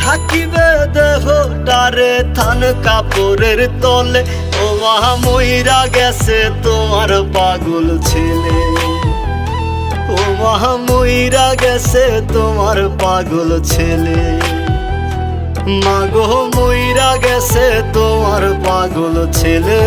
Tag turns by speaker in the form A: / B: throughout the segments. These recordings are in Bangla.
A: থাকিবে দেহ তারে থান কাপড়ের তলে। ও মহা ময়রা গেছে তোমার পাগল ছেলে। ও মহা ময়রা গেছে তোমার পাগল ছেলে। মাগো ময়রা গেছে তোমার পাগল ছেলে।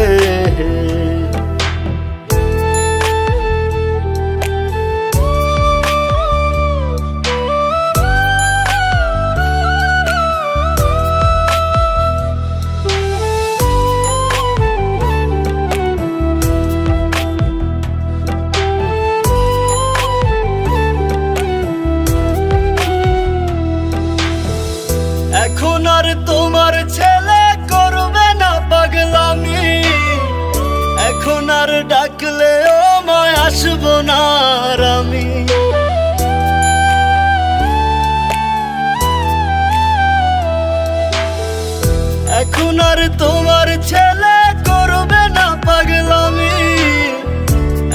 A: এখন আর তোমার ছেলে করবে না পাগলামি।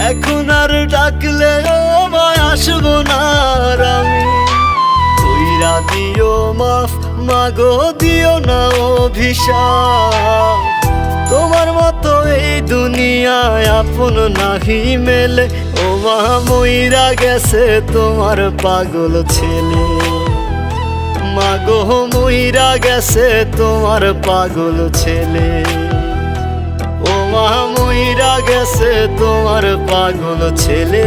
A: এখন আর ডাকলে ও মায় আসব না আমি কইরা দিও মাফ, মাগো দিও না অভিশাপ। তোমার মতো এই দুনিয়ায় আপন নাহি মেলে। ও মা মইরা গেছে তোমার পাগল ছেলে। মাগো মুইরা গেছে তোমার পাগল ছেলে। ও মা মুইরা গেছে তোমার পাগল ছেলে।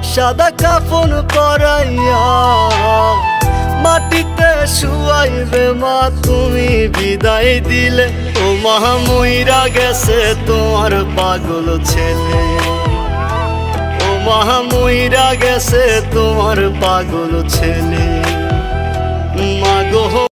A: সাদা কাফন পরাইয়া মাটিতে শুয়াইবে মা, তুমি বিদায় দিলে। ও মহা মইরা গেছে তোমার পাগল ছেলে। ও মহা মইরা গেছে তোমার পাগল ছেলে। মাগো